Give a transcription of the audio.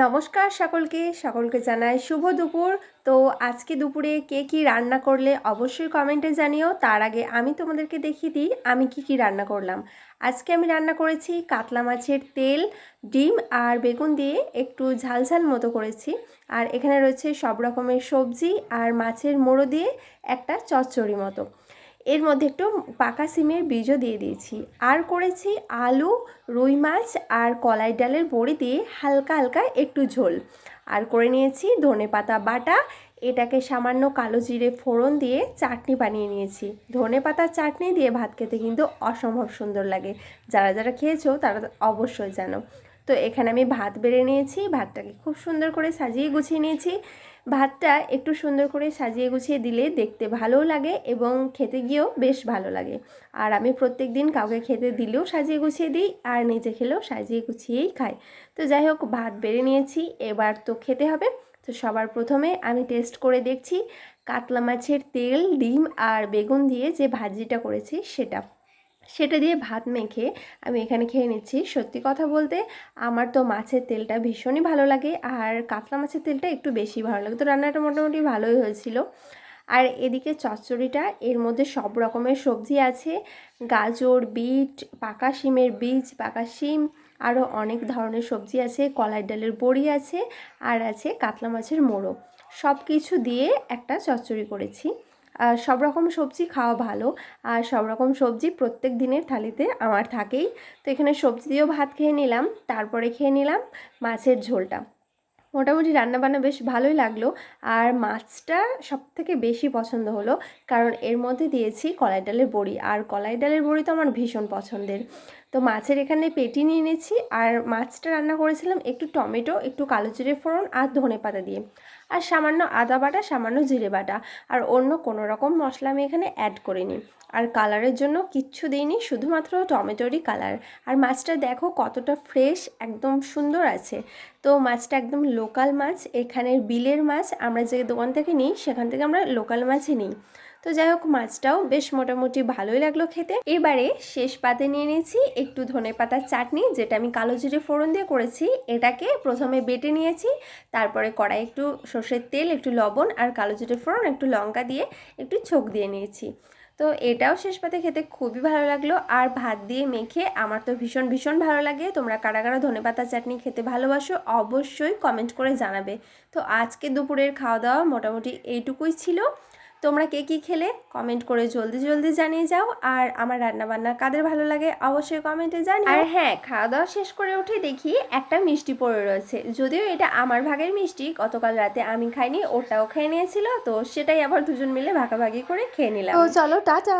নমস্কার সকলকে সকলকে জানাই শুভ দুপুর। তো আজকে দুপুরে কে কি রান্না করলে অবশ্যই কমেন্টে জানিও। তার আগে আমি তোমাদেরকে দেখিয়ে দিই, আমি কি কি রান্না করলাম। আজকে আমি রান্না করেছি কাতলা মাছের তেল, ডিম আর বেগুন দিয়ে একটু ঝাল ঝাল মতো করেছি। আর এখানে রয়েছে সব রকমের সবজি আর মাছের মোড়ো দিয়ে একটা চচ্চড়ি মতো। এর মধ্যে একটু পাকা সিমের বীজও দিয়ে দিয়েছি। আর করেছি আলু, রুই মাছ আর কলাই ডালের বড়ি দিয়ে হালকা হালকা একটু ঝোল। আর করে নিয়েছি ধনে পাতা বাটা। এটাকে সামান্য কালো জিরে ফোড়ন দিয়ে চাটনি বানিয়ে নিয়েছি। ধনে পাতার চাটনি দিয়ে ভাত খেতে কিন্তু অসম্ভব সুন্দর লাগে। যারা যারা খেয়েছো তারা অবশ্যই জানো। তো এখানে আমি ভাত বেড়ে নিয়েছি, ভাতটাকে খুব সুন্দর করে সাজিয়ে গুছিয়ে নিয়েছি। ভাতটা একটু সুন্দর করে সাজিয়ে গুছিয়ে দিলে দেখতে ভালোও লাগে এবং খেতে গিয়েও বেশ ভালো লাগে। আর আমি প্রত্যেক দিন কাউকে খেতে দিলেও সাজিয়ে গুছিয়ে দিই আর নিজে খেলেও সাজিয়ে গুছিয়েই খাই। তো যাই হোক, ভাত বেড়ে নিয়েছি, এবার তো খেতে হবে। তো সবার প্রথমে আমি টেস্ট করে দেখছি কাতলা মাছের তেল, ডিম আর বেগুন দিয়ে যে ভাজিটা করেছি সেটা। সেটা দিয়ে ভাত মেখে আমি এখানে খেয়ে নিচ্ছি। সত্যি কথা বলতে আমার তো মাছের তেলটা ভীষণই ভালো লাগে আর কাতলা মাছের তেলটা একটু বেশি ভালো লাগে। তো রান্নাটা মোটামুটি ভালোই হয়েছিল। আর এদিকে চচ্চড়িটা, এর মধ্যে সব রকমের সবজি আছে। গাজর, বিট, পাকা শিমের বীজ, পাকা শিম আরও অনেক ধরনের সবজি আছে। কলাই ডালের বড়ি আছে আর আছে কাতলা মাছের মোড়ো। সব কিছু দিয়ে একটা চচ্চড়ি করেছি। সব রকম সবজি খাওয়া ভালো। আর সব রকম সবজি প্রত্যেক দিনের থালিতে আমার থাকেই। তো এখানে সবজি দিয়েও ভাত খেয়ে নিলাম, তারপরে খেয়ে নিলাম মাছের ঝোলটা। মোটামুটি রান্নাবান্না বেশ ভালোই লাগল। আর মাছটা সব থেকে বেশি পছন্দ হলো, কারণ এর মধ্যে দিয়েছি কলাই ডালের বড়ি। আর কলাই ডালের বড়ি তো আমার ভীষণ পছন্দের। তো মাছের এখানে পেটি নিয়ে নিয়েছি আর মাছটা রান্না করেছিলাম একটু টমেটো, একটু কালো জিরে ফোড়ন আর ধনে পাতা দিয়ে। আর সামান্য আদা বাটা, সামান্য জিরে বাটা আর অন্য কোনো রকম মশলা আমি এখানে অ্যাড করিনি। আর কালারের জন্য কিচ্ছু দিইনি, শুধুমাত্র টমেটোরই কালার আর মাছটা দেখো কতটা ফ্রেশ একদম সুন্দর আছে। তো মাছটা একদম লোকাল মাছ, এখানের বিলের মাছ, আমরা যে দোকান থেকে নিই, সেখান থেকে আমরা লোকাল মাছই নিই। তো যাই হোক, মাছটাও বেশ মোটামুটি ভালোই লাগল খেতে। এবারে শেষ পাতে নিয়ে নিয়েছি একটু ধনে পাতার চাটনি, যেটা আমি কালো জিরে ফোড়ন দিয়ে করেছি। এটাকে প্রথমে বেটে নিয়েছি, তারপরে কড়াই একটু সর্ষের তেল, একটু লবণ আর কালো জিরে ফোড়ন, একটু লঙ্কা দিয়ে একটু ছোক দিয়ে নিয়েছি। তো এটাও শেষ পাতে খেতে খুবই ভালো লাগল। আর ভাত দিয়ে মেখে আমার তো ভীষণ ভীষণ ভালো লাগে। তোমরা কারা কারা ধনে পাতা চাটনি খেতে ভালোবাসো অবশ্যই কমেন্ট করে জানাবে। তো আজকে দুপুরের খাওয়া দাওয়া মোটামুটি এইটুকুই ছিল। তোমরা কে কী খেলে? কমেন্ট করে জলদি জলদি জানিয়ে যাও। আর আমার রান্নাবান্না কাদের ভালো লাগে অবশ্যই কমেন্টে জানি আর হ্যাঁ খাওয়া দাওয়া শেষ করে উঠে দেখি একটা মিষ্টি পড়ে রয়েছে। যদিও এটা আমার ভাগের মিষ্টি গতকাল রাতে আমি খাইনি ওটাও খেয়ে নিয়েছিল তো সেটাই আবার দুজন মিলে ভাগাভাগি করে খেয়ে নিলাম। তো চলো টাটা!